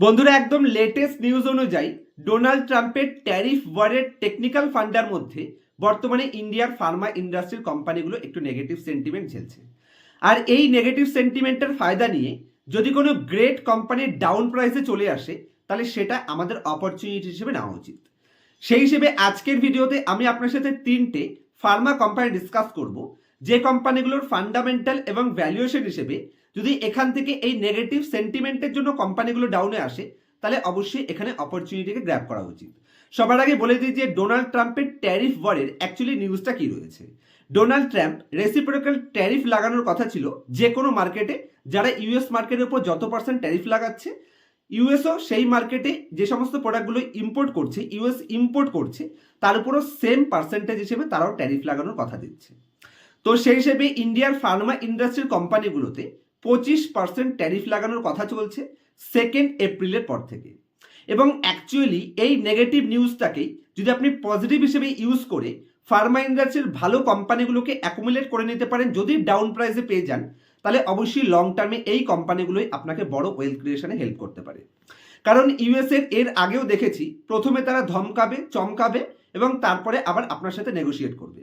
বন্ধুরা, একদম latest news অনুযায়ী ডোনাল্ড ট্রাম্পের ট্যারিফ ওয়ারের টেকনিক্যাল ফান্ডার মধ্যে বর্তমানে ইন্ডিয়ার ফার্মা ইন্ডাস্ট্রির কোম্পানিগুলো একটু নেগেটিভ সেন্টিমেন্ট ঝেলছে। আর এই নেগেটিভ সেন্টিমেন্টের ফায়দা নিয়ে যদি কোনো গ্রেট কোম্পানির ডাউন প্রাইসে চলে আসে, তাহলে সেটা আমাদের অপরচুনিটি হিসেবে নেওয়া উচিত। সেই হিসেবে আজকের ভিডিওতে আমি আপনার সাথে তিনটে ফার্মা কোম্পানি ডিসকাস করব, যে কোম্পানিগুলোর ফান্ডামেন্টাল এবং ভ্যালুয়েশন হিসেবে যদি এখান থেকে এই নেগেটিভ সেন্টিমেন্টের জন্য কোম্পানিগুলো ডাউনে আসে, তাহলে অবশ্যই এখানে অপরচুনিটিকে গ্র্যাব করা উচিত। সবার আগে বলে দিই যে ডোনাল্ড ট্রাম্পের ট্যারিফ ওয়ারের অ্যাকচুয়ালি নিউজটা কি রয়েছে? ডোনাল্ড ট্রাম্প রেসিপ্রোকাল ট্যারিফ লাগানোর কথা ছিল যে কোনো মার্কেটে যারা ইউএস মার্কেটের উপর যত পার্সেন্ট ট্যারিফ লাগাচ্ছে ইউএসও সেই মার্কেটে যে সমস্ত প্রোডাক্টগুলো ইম্পোর্ট করছে ইউএস ইম্পোর্ট করছে, তার উপরও সেম পার্সেন্টেজ হিসেবে তারাও ট্যারিফ লাগানোর কথা দিচ্ছে। তো সেই হিসেবে ইন্ডিয়ার ফার্মা ইন্ডাস্ট্রির কোম্পানিগুলোতে পঁচিশ পার্সেন্ট ট্যারিফ লাগানোর কথা চলছে সেকেন্ড এপ্রিলের পর থেকে। এবং অ্যাকচুয়ালি এই নেগেটিভ নিউজটাকেই যদি আপনি পজিটিভ হিসেবে ইউজ করে ফার্মা ইন্ডাস্ট্রির ভালো কোম্পানিগুলোকে অ্যাকুমুলেট করে নিতে পারেন, যদি ডাউন প্রাইসে পেয়ে যান, তাহলে অবশ্যই লং টার্মে এই কোম্পানিগুলোই আপনাকে বড় ওয়েলথ ক্রিয়েশনে হেল্প করতে পারে। কারণ ইউএসএর এর আগেও দেখেছি, প্রথমে তারা ধমকাবে, চমকাবে এবং তারপরে আবার আপনার সাথে নেগোশিয়েট করবে।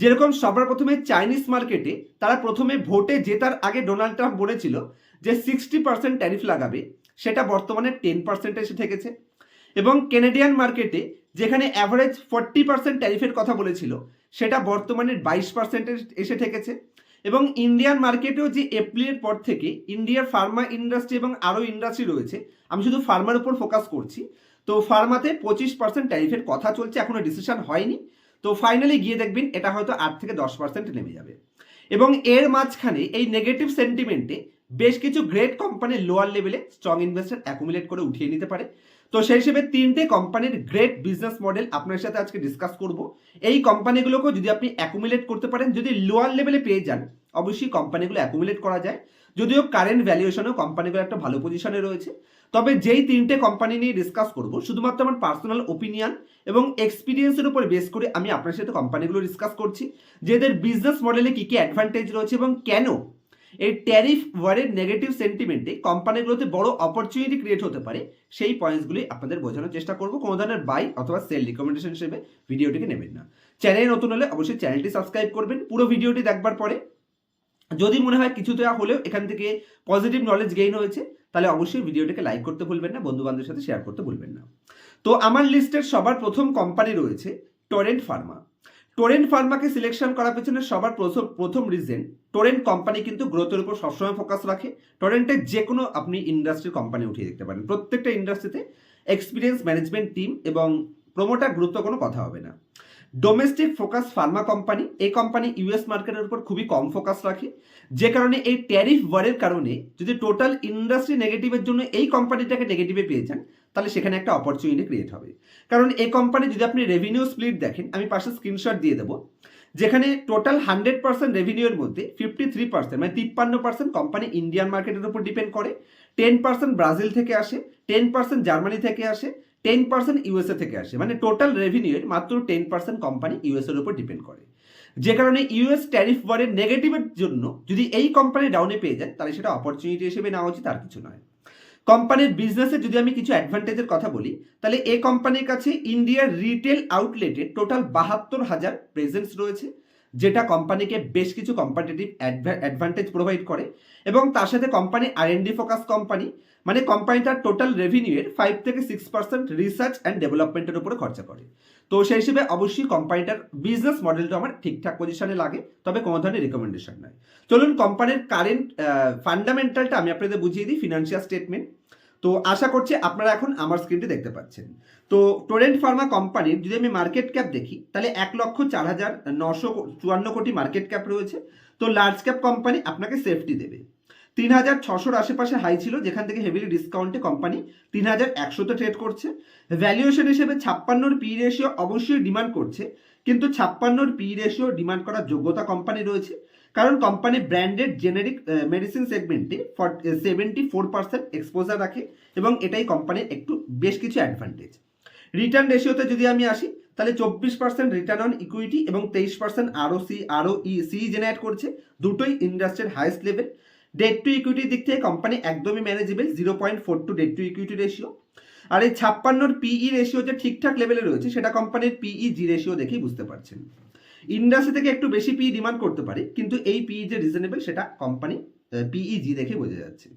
যেরকম সবার প্রথমে চাইনিজ মার্কেটে তারা প্রথমে ভোটে জেতার আগে ডোনাল্ড ট্রাম্প বলেছিল যে সিক্সটি পার্সেন্ট ট্যারিফ লাগাবে, সেটা বর্তমানে টেন পার্সেন্টে এসে থেকেছে। এবং কেনেডিয়ান মার্কেটে যেখানে অ্যাভারেজ ফর্টি পার্সেন্ট ট্যারিফের কথা বলেছিল, সেটা বর্তমানে বাইশ পার্সেন্টে এসে থেকেছে। এবং ইন্ডিয়ান মার্কেটেও যে এপ্রিলের পর থেকে ইন্ডিয়ার ফার্মা ইন্ডাস্ট্রি এবং আরও ইন্ডাস্ট্রি রয়েছে, আমি শুধু ফার্মার উপর ফোকাস করছি। তো ফার্মাতে পঁচিশ পার্সেন্ট ট্যারিফের কথা চলছে, এখনও ডিসিশন হয়নি। তো ফাইনালি গিয়ে দেখবেন এটা হয়তো আট থেকে দশ পার্সেন্ট নেমে যাবে। এবং এর মাঝখানে এই নেগেটিভ সেন্টিমেন্টে বেশ কিছু গ্রেট কোম্পানির লোয়ার লেভেলে স্ট্রং ইনভেস্টার অ্যাকুমুলেট করে উঠিয়ে নিতে পারে। তো সেই হিসেবে তিনটে কোম্পানির গ্রেট বিজনেস মডেল আপনার সাথে আজকে ডিসকাস করব। এই কোম্পানিগুলোকেও যদি আপনি অ্যাকুমুলেট করতে পারেন, যদি লোয়ার লেভেলে পেয়ে যান, অবশ্যই কোম্পানিগুলো অ্যাকুমুলেট করা যায়। যদিও কারেন্ট ভ্যালুয়েশনেও কোম্পানিগুলো একটা ভালো পজিশনে রয়েছে। তবে যেই তিনটে কোম্পানি নিয়ে ডিসকাস করব, শুধুমাত্র আমার পার্সোনাল ওপিনিয়ন এবং এক্সপিরিয়েন্সের উপর বেস করে আমি আপনার সাথে কোম্পানিগুলো ডিসকাস করছি, যে এদের বিজনেস মডেলে কী কী অ্যাডভান্টেজ রয়েছে এবং কেন এই ট্যারিফ ওয়ারের নেগেটিভ সেন্টিমেন্টে কোম্পানিগুলোতে বড় অপরচুনিটি ক্রিয়েট হতে পারে, সেই পয়েন্টসগুলি আপনাদের বোঝানোর চেষ্টা করব। কোনো ধরনের বাই অথবা সেল রিকমেন্ডেশন হিসেবে ভিডিওটিকে নেবেন না। চ্যানেলে নতুন হলে অবশ্যই চ্যানেলটি সাবস্ক্রাইব করবেন, পুরো ভিডিওটি দেখবার পরে। যদি মনে হয় কিছুতে হলেও এখান থেকে পজিটিভ নলেজ গেইন হয়েছে তাহলে অবশ্যই ভিডিওটাকে লাইক করতে ভুলবেন না বন্ধু বান্ধবের সাথে শেয়ার করতে ভুলবেন না। তো আমার লিস্টের সবার প্রথম কোম্পানি রয়েছে টরেন্ট ফার্মা টোরেন্ট ফার্মাকে সিলেকশন করার পেছনে সবার প্রথম প্রথম রিজন টোরেন্ট কোম্পানি কিন্তু গ্রোথের উপর সবসময় ফোকাস রাখে। টোরেন্টের যে কোনো আপনি ইন্ডাস্ট্রির কোম্পানি উঠিয়ে দেখতে পারেন। প্রত্যেকটা ইন্ডাস্ট্রিতে এক্সপিরিয়েন্স ম্যানেজমেন্ট টিম এবং প্রমোটার গুরুত্ব কোনো কথা হবে না। ডোমেস্টিক ফোকাস ফার্মা কোম্পানি এই কোম্পানি ইউএস মার্কেটের উপর খুবই কম ফোকাস রাখে। যে কারণে এই ট্যারিফ ওয়ারের কারণে যদি টোটাল ইন্ডাস্ট্রি নেগেটিভের জন্য এই কোম্পানিটাকে নেগেটিভে পেয়ে যান, তাহলে সেখানে একটা অপরচুনিটি ক্রিয়েট হবে। কারণ এই কোম্পানি যদি আপনি রেভিনিউ স্প্লিট দেখেন, আমি পাশে স্ক্রিনশট দিয়ে দেবো। যেখানে টোটাল হান্ড্রেড পার্সেন্ট রেভিনিউর মধ্যে ফিফটি থ্রি পার্সেন্ট মানে তিপ্পান্ন পার্সেন্ট কোম্পানি ইন্ডিয়ান মার্কেটের উপর ডিপেন্ড করে টেন পার্সেন্ট ব্রাজিল থেকে আসে টেন পার্সেন্ট জার্মানি থেকে আসে টেন পার্সেন্ট ইউএসএ থেকে আসে মানে টোটাল রেভিনিউয়ের মাত্র টেন পার্সেন্ট কোম্পানি ইউএসএর উপর ডিপেন্ড করে। যে কারণে ইউএস ট্যারিফ ওয়ারের নেগেটিভের জন্য যদি এই কোম্পানি ডাউনে পেয়ে যায়, তাহলে সেটা অপরচুনিটি হিসেবে নেওয়া উচিত, আর কিছু নয়। কোম্পানির বিজনেসে যদি আমি কিছু অ্যাডভান্টেজের কথা বলি, তাহলে এই কোম্পানির কাছে ইন্ডিয়ার রিটেল আউটলেটে টোটাল বাহাত্তর হাজার প্রেজেন্স রয়েছে, যেটা কোম্পানিকে বেশ কিছু কম্পাটিটিভ অ্যাডভান্টেজ প্রোভাইড করে। এবং তার সাথে company R N D focus company মানে কোম্পানিটার টোটাল রেভিনিউয়ের ফাইভ থেকে সিক্স পার্সেন্ট রিসার্চ অ্যান্ড ডেভেলপমেন্টের উপরে খরচা করে। তো সেই হিসেবে অবশ্যই কোম্পানিটার বিজনেস মডেলটা আমার ঠিকঠাক পজিশনে লাগে, তবে কোনো ধরনের রিকমেন্ডেশন নয় চলুন কোম্পানির কারেন্ট ফান্ডামেন্টালটা আমি আপনাদের বুঝিয়ে দিই ফিনান্সিয়াল স্টেটমেন্ট তো আশা করছি আপনারা এখন আমার স্ক্রিনটি দেখতে পাচ্ছেন। তো টোরেন্ট ফার্মা কোম্পানির যদি আমি মার্কেট ক্যাপ দেখি, তাহলে এক লক্ষ চার হাজার নশো চুয়ান্ন কোটি মার্কেট ক্যাপ রয়েছে। তো লার্জ ক্যাপ কোম্পানি আপনাকে সেফটি দেবে। তিন হাজার ছশোর আশেপাশে হাই ছিল, যেখান থেকে হেভিলি ডিসকাউন্টে কোম্পানি তিন হাজার একশোতে ট্রেড করছে। ভ্যালুয়েশন হিসেবে ছাপ্পান্নর পি রেশিও অবশ্যই ডিমান্ড করছে, কিন্তু ছাপ্পান্নর পি রেশিও ডিমান্ড করার যোগ্যতা কোম্পানি রয়েছে, কারণ কোম্পানি ব্র্যান্ডেড জেনেরিক মেডিসিন সেগমেন্টে সেভেন্টি ফোর পার্সেন্ট এক্সপোজার রাখে, এবং এটাই কোম্পানির একটু বেশ কিছু অ্যাডভান্টেজ রিটার্ন রেশিওতে যদি আমি আসি, তাহলে চব্বিশ পার্সেন্ট রিটার্ন অন ইকুইটি এবং তেইশ পার্সেন্ট আরও সি আরও ই সি জেনারেট করছে, দুটোই ইন্ডাস্ট্রির হাইস্ট লেভেল ডেট টু ইকুইটির দিক থেকে কোম্পানি একদমই manageable zero point four two debt to equity ratio আর এই ছাপ্পান্নর পিই রেশিও যে ঠিকঠাক লেভেলে রয়েছে, সেটা কোম্পানির পিই জি রেশিও দেখেই বুঝতে পারছেন। ইন্ডাস্ট্রি থেকে একটু বেশি পিই ডিমান্ড করতে পারে, কিন্তু এই পিই যে রিজনেবল সেটা কোম্পানি পিই জি দেখে বোঝা যাচ্ছে।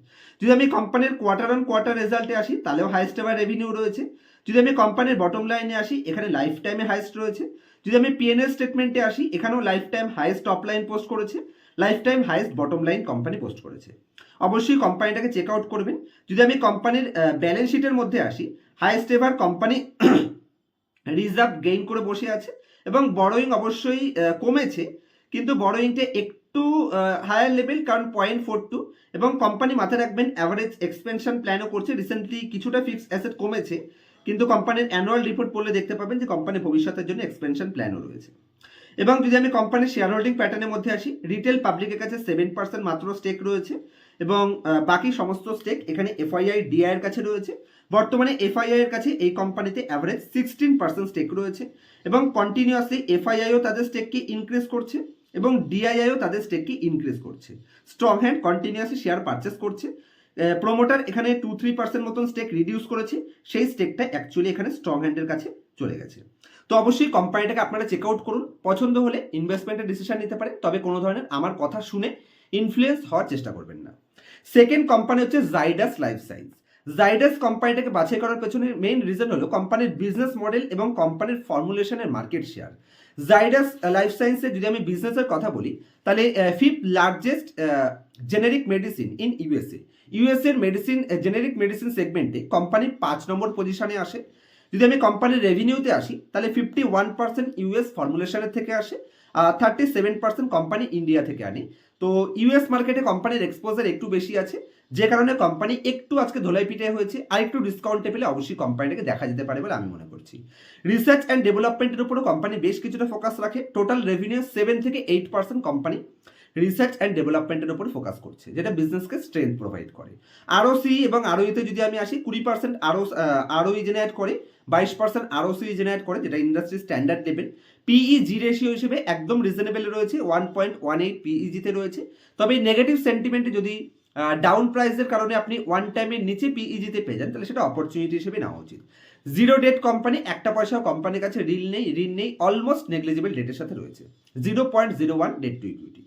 যদি আমি কোম্পানির কোয়ার্টার অন কোয়ার্টার রেজাল্টে আসি, তাহলেও হাইস্ট এভার রেভিনিউ রয়েছে। যদি আমি কোম্পানির বটম লাইনে আসি, এখানে লাইফ টাইমে হাইস্ট রয়েছে। যদি আমি পিএনএল স্টেটমেন্টে আসি, এখানেও life time highest top line post করেছে। Life time highest bottom line company post করেছে। অবশ্যই কোম্পানিটাকে চেক আউট করবেন। যদি আমি কোম্পানির ব্যালেন্স শিটের মধ্যে আসি highest ever company reserve gain করে বসে আছে এবং বড়োইং অবশ্যই কমেছে, কিন্তু বড়োইংটা একটু হায়ার লেভেল কারণ পয়েন্ট ফোর টু এবং কোম্পানি মাথায় রাখবেন অ্যাভারেজ এক্সপেনশন প্ল্যানও করছে। রিসেন্টলি কিছুটা ফিক্সড অ্যাসেট কমেছে, কিন্তু কোম্পানির অ্যানুয়াল রিপোর্ট পড়লে দেখতে পাবেন যে কোম্পানির ভবিষ্যতের জন্য এক্সপেনশন প্ল্যানও রয়েছে। এবং যদি আমি কোম্পানির শেয়ার হোল্ডিং প্যাটার্নের মধ্যে আসি রিটেল পাবলিকের কাছে সেভেন পার্সেন্ট মাত্র স্টেক রয়েছে এবং বাকি সমস্ত স্টেক এখানে এফআইআই ডিআই এর কাছে রয়েছে। বর্তমানে এফআইআই এর কাছে এই কোম্পানিতে অ্যাভারেজ সিক্সটিন পার্সেন্ট স্টেক রয়েছে এবং কন্টিনিউয়াসলি এফআইআইও তাদের স্টেককে ইনক্রিজ করছে এবং ডিআইআইও তাদের স্টেককে ইনক্রিজ করছে। Strong hand continuously share purchase করছে। প্রোমোটার এখানে টু থ্রি পার্সেন্ট মতন স্টেক রিডিউস করেছে। সেই স্টেকটা অ্যাকচুয়ালি এখানে স্ট্রং হ্যান্ডের কাছে চলে গেছে। তো অবশ্যই কোম্পানিটাকে আপনারা চেক আউট করুন। পছন্দ হলে ইনভেস্টমেন্টের ডিসিশন নিতে পারেন, তবে কোনো ধরনের আমার কথা শুনে ইনফ্লুয়েন্স হওয়ার চেষ্টা করবেন না। সেকেন্ড কোম্পানি হচ্ছে জাইডাস লাইফ সায়েন্স জাইডাস কোম্পানিটাকে বাছাই করার পেছনে মেইন রিজন হলো কোম্পানির বিজনেস মডেল এবং কোম্পানির ফর্মুলেশনের মার্কেট শেয়ার জাইডাস লাইফ সায়েন্সের যদি আমি বিজনেসের কথা বলি, তাহলে fifth largest generic medicine in USA ইউএসএর medicine generic medicine সেগমেন্টে কোম্পানি পাঁচ নম্বর পজিশনে আসে। যদি আমি কোম্পানির রেভিনিউতে আসি, তাহলে ফিফটি ওয়ান পার্সেন্ট ইউএস ফর্মুলেশনের থেকে আসে, আর thirty seven percent company India থেকে আনে। তো ইউএস মার্কেটে কোম্পানির এক্সপোজার একটু বেশি আছে, যে কারণে কোম্পানি একটু আজকে ধোলাই পিঠে হয়েছে, আর একটু ডিসকাউন্টে পেলে অবশ্যই কোম্পানিটাকে দেখা যেতে পারে বলে আমি মনে করছি। রিসার্চ অ্যান্ড ডেভেলপমেন্টের উপরও কোম্পানি বেশ কিছুটা ফোকাস রাখে টোটাল রেভিনিউ সেভেন থেকে eight percent company research and ডেভেলপমেন্টের উপর ফোকাস করছে, যেটা বিজনেসকে স্ট্রেংথ প্রোভাইড করে। আরও সি এবং আরওইতে যদি আমি আসি, কুড়ি পার্সেন্ট আরও আরওই জেনারেট করে বাইশ পার্সেন্ট আরও সি জেনারেট করে, যেটা industry standard level PEG ratio হিসেবে একদম রিজনেবল রয়েছে ওয়ান পয়েন্ট ওয়ান এইট পিইজিতে রয়েছে। তবে নেগেটিভ সেন্টিমেন্টে যদি ডাউন প্রাইসের কারণে আপনি ওয়ান টাইমের নিচে পিইজিতে পেয়ে যান, তাহলে সেটা অপরচুনিটি হিসেবে নেওয়া উচিত। জিরো ডেট কোম্পানি একটা পয়সাও কোম্পানির কাছে ঋণ নেই ঋণ নেই অলমোস্ট নেগলিজিবল ডেটের সাথে রয়েছে। Zero point zero one debt to equity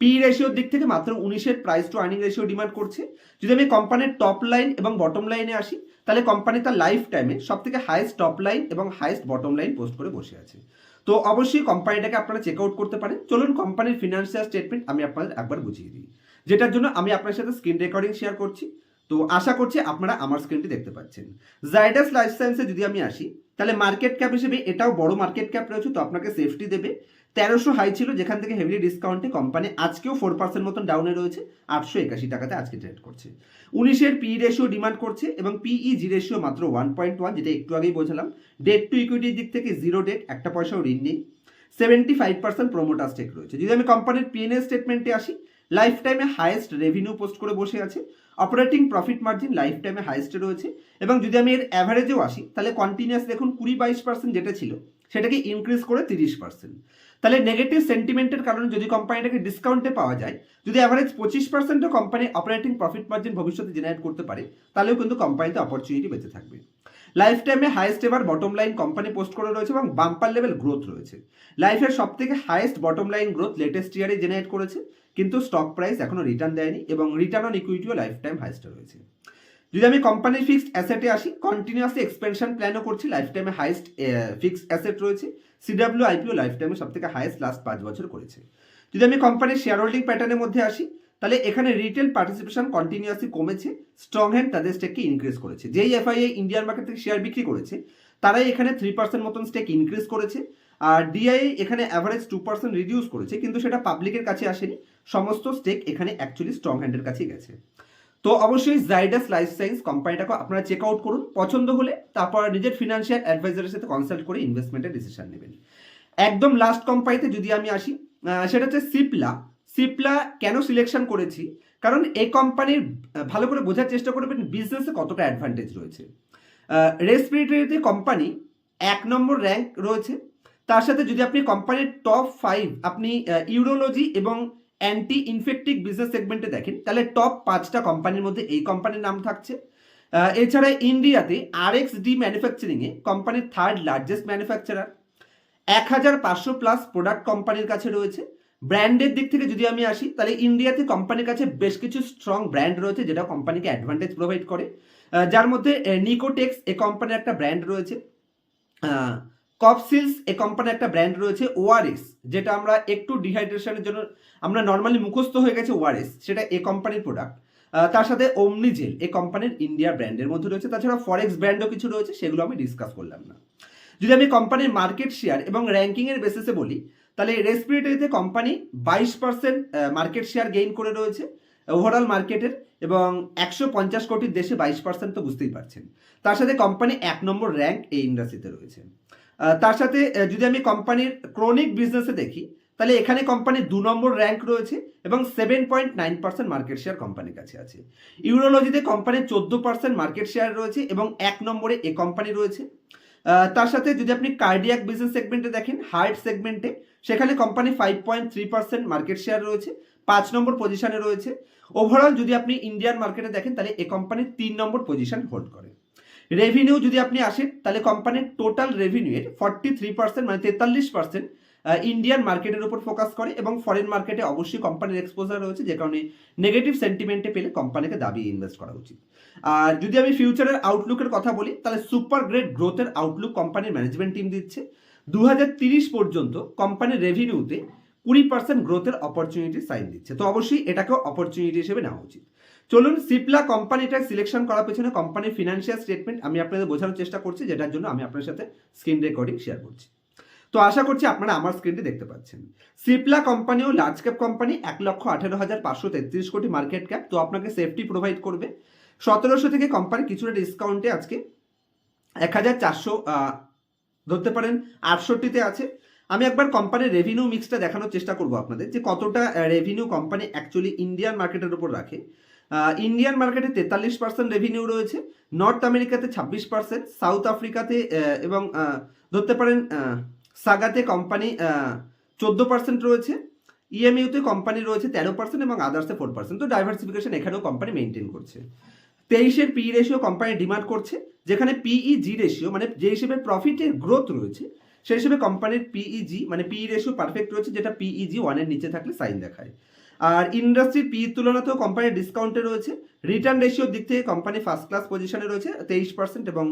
P রেশিওর দিক থেকে মাত্র উনিশের price to earning ratio demand করছে। যদি আমি কোম্পানির টপ লাইন এবং বটম লাইনে আসি তাহলে কোম্পানি তার লাইফ টাইমে সব থেকে হাইয়েস্ট টপ লাইন এবং হাইয়েস্ট বটম লাইন পোস্ট করে বসে আছে। তো অবশ্যই কোম্পানিটাকে আপনারা চেক আউট করতে পারেন। চলুন কোম্পানির ফিনান্সিয়াল স্টেটমেন্ট আমি আপনাদের একবার বুঝিয়ে দিই। যেটার জন্য আমি আপনার সাথে স্ক্রিন রেকর্ডিং শেয়ার করছি। তো আশা করছি আপনারা আমার স্ক্রিনটি দেখতে পাচ্ছেন। জাইডাস লাইফ সায়েন্সে যদি আমি আসি, তাহলে মার্কেট ক্যাপ হিসেবে এটাও বড় মার্কেট ক্যাপ রয়েছে, তো আপনাকে সেফটি দেবে। তেরোশো হাই ছিল, যেখান থেকে হেভি ডিসকাউন্টে কোম্পানি আজকেও ফোর পার্সেন্ট মতন ডাউনে রয়েছে, আটশো একাশি টাকাতে আজকে ট্রেড করছে। উনিশের পি রেশিও ডিমান্ড করছে এবং পিই জি রেশিও মাত্র ওয়ান পয়েন্ট ওয়ান যেটা একটু আগেই বোঝালাম ডেট টু ইকুইটির দিক থেকে জিরো ডেট একটা পয়সাও ঋণ নেই। Seventy five percent promoter stake রয়েছে। যদি আমি কোম্পানির পিএনএল স্টেটমেন্টে আসি লাইফ টাইমে হাইয়েস্ট রেভিনিউ পোস্ট করে বসে আছে অপারেটিং প্রফিট মার্জিন লাইফ টাইমে হাইয়েস্টে রয়েছে এবং যদি আমি এর অ্যাভারেজেও আসি, তাহলে কন্টিনিউয়াস দেখুন কুড়ি বাইশ পার্সেন্ট যেটা ছিল সেটাকে ইনক্রিজ করে তিরিশ পার্সেন্ট তাহলে নেগেটিভ সেন্টিমেন্টের কারণে যদি কোম্পানিটাকে ডিসকাউন্টে পাওয়া যায়, যদি অ্যাভারেজ পঁচিশ পার্সেন্টও কোম্পানি অপারেটিং প্রফিট মার্জিন ভবিষ্যতে জেনারেট করতে পারে, তাহলেও কিন্তু কোম্পানিতে অপরচুনিটি বেঁচে থাকবে। লাইফ টাইমে হাইয়েস্ট এবার বটম লাইন কোম্পানি পোস্ট করে রয়েছে এবং বাম্পার লেভেল গ্রোথ রয়েছে। লাইফের সব থেকে highest bottom line growth latest ইয়ারে জেনারেট করেছে, কিন্তু স্টক প্রাইস এখনও রিটার্ন দেয়নি এবং রিটার্ন অন ইকুইটিও লাইফ টাইম হাইস্টে রয়েছে। যদি আমি কোম্পানির ফিক্সড অ্যাসেটে আসি কন্টিনিউয়াসলি এক্সপেনশন প্ল্যানও করছি লাইফ টাইমে হাইস্ট ফিক্সড অ্যাসেট রয়েছে সিডাব্লিউ আইপিও লাইফ টাইমে সব থেকে হাইয়েস্ট লাস্ট পাঁচ বছর করেছে। যদি আমি কোম্পানির শেয়ার হোল্ডিং প্যাটার্নের মধ্যে আসি, তাহলে এখানে রিটেল পার্টিসিপেশন কন্টিনিউয়াসলি কমেছে স্ট্রং হ্যান্ড তাদের স্টেককে ইনক্রিজ করেছে। যেই এফআইআই ইন্ডিয়ান মার্কেট থেকে শেয়ার বিক্রি করেছে, তারাই এখানে থ্রি পার্সেন্ট মতন স্টেক ইনক্রিজ করেছে, আর ডিআই এখানে অ্যাভারেজ টু পার্সেন্ট রিডিউস করেছে, কিন্তু সেটা পাবলিকের কাছে আসেনি, সমস্ত স্টেক এখানে অ্যাকচুয়ালি স্ট্রং হ্যান্ডের কাছেই গেছে। তো অবশ্যই জাইডাস লাইফ সায়েন্স কোম্পানিটাকে আপনারা চেক আউট করুন। পছন্দ হলে তারপর নিজের ফিনান্সিয়াল অ্যাডভাইজারের সাথে কনসাল্ট করে ইনভেস্টমেন্টের ডিসিশন নেবেন। একদম লাস্ট কোম্পানিতে যদি আমি আসি সেটা হচ্ছে সিপলা সিপলা কেন সিলেকশন করেছি? কারণ এই কোম্পানির ভালো করে বোঝার চেষ্টা করবেন বিজনেসে কতটা অ্যাডভান্টেজ রয়েছে। রেসপিরেটরিতে কোম্পানি এক নম্বর র্যাঙ্ক রয়েছে। তার সাথে যদি আপনি কোম্পানির টপ ফাইভ আপনি ইউরোলজি এবং অ্যান্টি ইনফেক্টিভ বিজনেস সেগমেন্টে দেখেন, তাহলে টপ পাঁচটা কোম্পানির মধ্যে এই কোম্পানির নাম থাকছে। এছাড়া ইন্ডিয়াতে আর এক্স ডি ম্যানুফ্যাকচারিংয়ে কোম্পানির থার্ড লার্জেস্ট ম্যানুফ্যাকচারার এক হাজার পাঁচশো প্লাস প্রোডাক্ট কোম্পানির কাছে রয়েছে। ব্র্যান্ডের দিক থেকে যদি আমি আসি, তাহলে ইন্ডিয়াতে কোম্পানির কাছে বেশ কিছু স্ট্রং ব্র্যান্ড রয়েছে, যেটা কোম্পানিকে অ্যাডভান্টেজ প্রোভাইড করে। যার মধ্যে নিকোটেক্স এ কোম্পানির একটা ব্র্যান্ড রয়েছে। কপসিলস এ কোম্পানির একটা ব্র্যান্ড রয়েছে ওআরএস যেটা আমরা একটু ডিহাইড্রেশনের জন্য, আমরা নর্মালি মুখস্থ হয়ে গেছে ওআরএস সেটা এ কোম্পানির প্রোডাক্ট তার সাথে অমনি ওমনিজেল এ কোম্পানির ইন্ডিয়া ব্র্যান্ডের মধ্যে রয়েছে। তাছাড়া ফরেক্স ব্র্যান্ডও কিছু রয়েছে, সেগুলো আমি ডিসকাস করলাম না। যদি আমি কোম্পানির মার্কেট শেয়ার এবং র্যাঙ্কিংয়ের বেসিসে বলি, তাহলে রেসপিরেটরিতে কোম্পানি বাইশ পার্সেন্ট মার্কেট শেয়ার গেইন করে রয়েছে ওভারঅল মার্কেটের এবং একশো পঞ্চাশ কোটির দেশে বাইশ পার্সেন্ট তো বুঝতেই পারছেন। তার সাথে কোম্পানি এক নম্বর র্যাঙ্ক এই ইন্ডাস্ট্রিতে রয়েছে। তার সাথে যদি আমি কোম্পানির ক্রনিক বিজনেসে দেখি, তাহলে এখানে কোম্পানির দু নম্বর র্যাঙ্ক রয়েছে এবং seven point nine percent market share কোম্পানির কাছে আছে। ইউরোলজিতে কোম্পানির চোদ্দ পার্সেন্ট মার্কেট শেয়ার রয়েছে এবং এক নম্বরে এ কোম্পানি রয়েছে। তার সাথে যদি আপনি কার্ডিয়াক বিজনেস সেগমেন্টে দেখেন, হার্ট সেগমেন্টে, সেখানে company five point three percent market share রয়েছে, পাঁচ নম্বর পজিশনে রয়েছে। ওভারঅল যদি আপনি ইন্ডিয়ান মার্কেটে দেখেন, তাহলে এ কোম্পানির তিন নম্বর পজিশন হোল্ড করে। রেভিনিউ যদি আপনি আসেন, তাহলে কোম্পানির টোটাল রেভিনিউয়ের ফর্টি থ্রি পার্সেন্ট মানে তেতাল্লিশ পার্সেন্ট ইন্ডিয়ান মার্কেটের উপর ফোকাস করে এবং ফরেন মার্কেটে অবশ্যই কোম্পানির এক্সপোজার রয়েছে, যে কারণে নেগেটিভ সেন্টিমেন্টে পেলে কোম্পানিকে দাবি ইনভেস্ট করা উচিত। আর যদি আমি ফিউচারের আউটলুকের কথা বলি, তাহলে সুপার গ্রেট গ্রোথের আউটলুক কোম্পানির ম্যানেজমেন্ট টিম দিচ্ছে। দু পর্যন্ত কোম্পানির রেভিনিউতে কুড়ি পার্সেন্ট গ্রোথের অপরচুনিটি সাইন দিচ্ছে। তো অবশ্যই এটাকেও অপরচুনিটি হিসেবে নেওয়া উচিত। চলুন সিপলা কোম্পানিটা সিলেকশন করার পেছনে কোম্পানির ফিনান্সিয়াল স্টেটমেন্ট আমি আপনাদের বোঝানোর চেষ্টা করছি, যেটার জন্য আমি আপনার সাথে স্ক্রিন রেকর্ডিং শেয়ার করছি। তো আশা করছি আপনারা আমার স্ক্রিনটি দেখতে পাচ্ছেন। সিপলা কোম্পানিও লার্জ ক্যাপ কোম্পানি এক লক্ষ আঠেরো হাজার পাঁচশো তেত্রিশ কোটি মার্কেট ক্যাপ তো আপনাকে সেফটি প্রোভাইড করবে। সতেরোশো থেকে কোম্পানি কিছুটা ডিসকাউন্টে আজকে এক হাজার চারশো ধরতে পারেন আটষট্টিতে আছে। আমি একবার কোম্পানির রেভিনিউ মিক্সটা দেখানোর চেষ্টা করব আপনাদের, যে কতটা রেভিনিউ কোম্পানি অ্যাকচুয়ালি ইন্ডিয়ান মার্কেটের উপর রাখে। ইন্ডিয়ান মার্কেটে তেতাল্লিশ পার্সেন্ট রেভিনিউ রয়েছে নর্থ আমেরিকাতে ছাব্বিশ পার্সেন্ট সাউথ আফ্রিকাতে এবং ধরতে পারেন সাগাতে কোম্পানি চোদ্দ পার্সেন্ট রয়েছে ইএমইউতে কোম্পানি রয়েছে তেরো পার্সেন্ট এবং আদার্সে ফোর পার্সেন্ট তো ডাইভার্সিফিকেশন এখানেও কোম্পানি মেনটেন করছে। তেইশের পি রেশিও কোম্পানি ডিমান্ড করছে, যেখানে পিই জি রেশিও মানে যে হিসেবে প্রফিটের গ্রোথ রয়েছে সেই হিসেবে কোম্পানির পিইজি মানে পিই রেশিও পারফেক্ট রয়েছে, যেটা পিইজি ওয়ানের নিচে থাকলে সাইন দেখায়। আর ইন্ডাস্ট্রির পি তুলনাতেও কোম্পানির ডিসকাউন্টে রয়েছে। রিটার্ন রেশিওর দিক থেকে কোম্পানি ফার্স্ট ক্লাস পজিশনে রয়েছে, তেইশ পার্সেন্ট এবং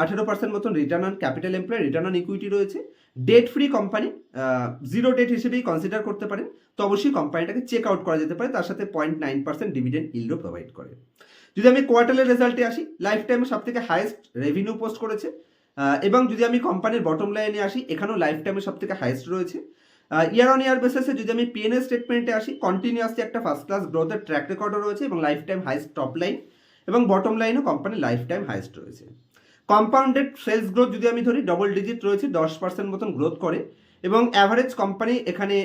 আঠেরো পার্সেন্ট মতন return on capital employ return on equity রয়েছে। Debt free company zero debt হিসেবেই কনসিডার করতে পারেন। তো অবশ্যই কোম্পানিটাকে চেক আউট করা যেতে পারে, তার সাথে পয়েন্ট নাইন পার্সেন্ট ডিভিডেন্ড ইল্ডও প্রোভাইড করে। যদি আমি কোয়ার্টারের রেজাল্টে আসি লাইফ টাইমে সব থেকে হাইয়েস্ট রেভিনিউ পোস্ট করেছে এবং যদি আমি কোম্পানির বটম লাইনে আসি, এখানেও লাইফ টাইমে সব থেকে হাইস্ট রয়েছে ইয়ার অন ইয়ার বেসিসে যদি আমি পিএনএল স্টেটমেন্টে আসি কন্টিনিউয়াসলি একটা ফার্স্ট ক্লাস গ্রোথের ট্র্যাক রেকর্ডও রয়েছে এবং life time highest top line এবং বটম লাইনও কোম্পানির লাইফ টাইম হাইস্ট রয়েছে। কম্পাউন্ডেড সেলস গ্রোথ যদি আমি ধরি ডবল ডিজিট রয়েছে, দশ পার্সেন্ট মতন গ্রোথ করে এবং অ্যাভারেজ কোম্পানি এখানে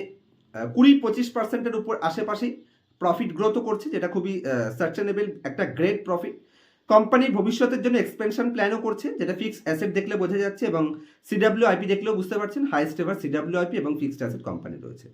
কুড়ি পঁচিশ পার্সেন্টের উপর আশেপাশেই প্রফিট গ্রোথও করছে, যেটা খুবই সাস্টেনেবল একটা গ্রেট প্রফিট কোম্পানি ভবিষ্যতের জন্য এক্সপেনশন প্ল্যানও করছে, যেটা ফিক্সড অ্যাসেট দেখলে বোঝা যাচ্ছে এবং সিডাব্লিউ আইপি দেখলেও বুঝতে পারছেন হাইস্ট এভার সিডাব্লিউ আইপি এবং ফিক্সড অ্যাসেট কোম্পানি রয়েছে।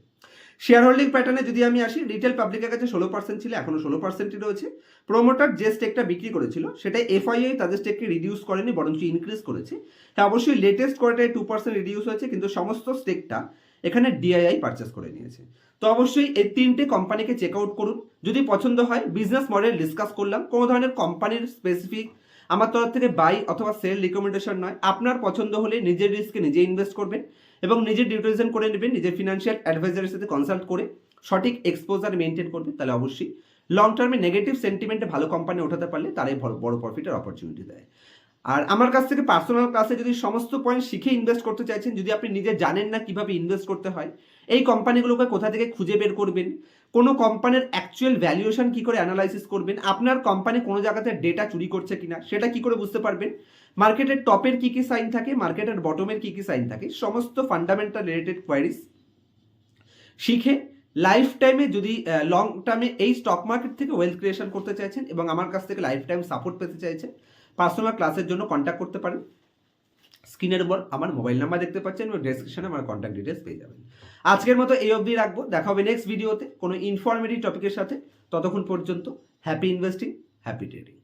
শেয়ার হোল্ডিং প্যাটার্নে যদি আমি আসি রিটেল পাবলিকের কাছে ষোলো পার্সেন্ট ছিল, এখনও ষোলো পার্সেন্টই রয়েছে। প্রোমোটার যে স্টেকটা বিক্রি করেছিল সেটা এফআইআই তাদের স্টেককে রিডিউস করেনি, বরঞ্চ ইনক্রিজ করেছে। হ্যাঁ অবশ্যই লেটেস্ট কোয়ার্টারে টু পার্সেন্ট রিডিউস হয়েছে, কিন্তু সমস্ত স্টেকটা এখানে ডিআইআই পারচেস করে নিয়েছে। তো অবশ্যই এই তিনটে কোম্পানিকে চেক আউট করুন। যদি পছন্দ হয় বিজনেস মডেল ডিসকাস করলাম। কোনো ধরনের কোম্পানির স্পেসিফিক আমার তরফ থেকে বাই অথবা সেল রিকমেন্ডেশন নয়। আপনার পছন্দ হলে নিজের রিস্কে নিজে ইনভেস্ট করবেন এবং নিজের ডিউটিশন করে নেবেন, নিজের ফিনান্সিয়াল অ্যাডভাইজারের সাথে কনসাল্ট করে সঠিক এক্সপোজার মেনটেন করবেন। তাহলে অবশ্যই লং টার্মে নেগেটিভ সেন্টিমেন্টে ভালো কোম্পানি ওঠাতে পারলে তারাই বড় বড় প্রফিটের অপরচুনিটি দেয়। আর আমার কাছ থেকে পার্সোনাল ক্লাসে যদি সমস্ত পয়েন্ট শিখে ইনভেস্ট করতে চাইছেন, যদি আপনি নিজে জানেন না কীভাবে ইনভেস্ট করতে হয় এই কোম্পানিগুলোকে কোথা থেকে খুঁজে বের করবেন? কোনো কোম্পানির অ্যাকচুয়াল ভ্যালুয়েশন কি করে অ্যানালাইসিস করবেন? আপনার কোম্পানি কোনো জায়গাতে ডেটা চুরি করছে কিনা? সেটা কি করে বুঝতে পারবেন? মার্কেটের টপের কি কি সাইন থাকে? মার্কেটের বটমের কি কি সাইন থাকে? সমস্ত ফান্ডামেন্টাল রিলেটেড কোয়ারিজ শিখে লাইফ টাইমে যদি লং টার্মে এই স্টক মার্কেট থেকে ওয়েলথ ক্রিয়েশন করতে চাইছেন এবং আমার কাছ থেকে লাইফ টাইম সাপোর্ট পেতে চাইছেন পার্সোনাল ক্লাসের জন্য কন্ট্যাক্ট করতে পারেন। স্ক্রিনের উপর আমার মোবাইল নাম্বার দেখতে পাচ্ছেন এবং ডেসক্রিপশনে আমার কন্ট্যাক্ট ডিটেলস পেয়ে যাবেন। আজকের মতো এই অবধি রাখব। দেখা হবে নেক্সট ভিডিওতে কোনো ইনফরমেটিভ টপিকের সাথে। ততক্ষণ পর্যন্ত হ্যাপি ইনভেস্টিং হ্যাপি ট্রেডিং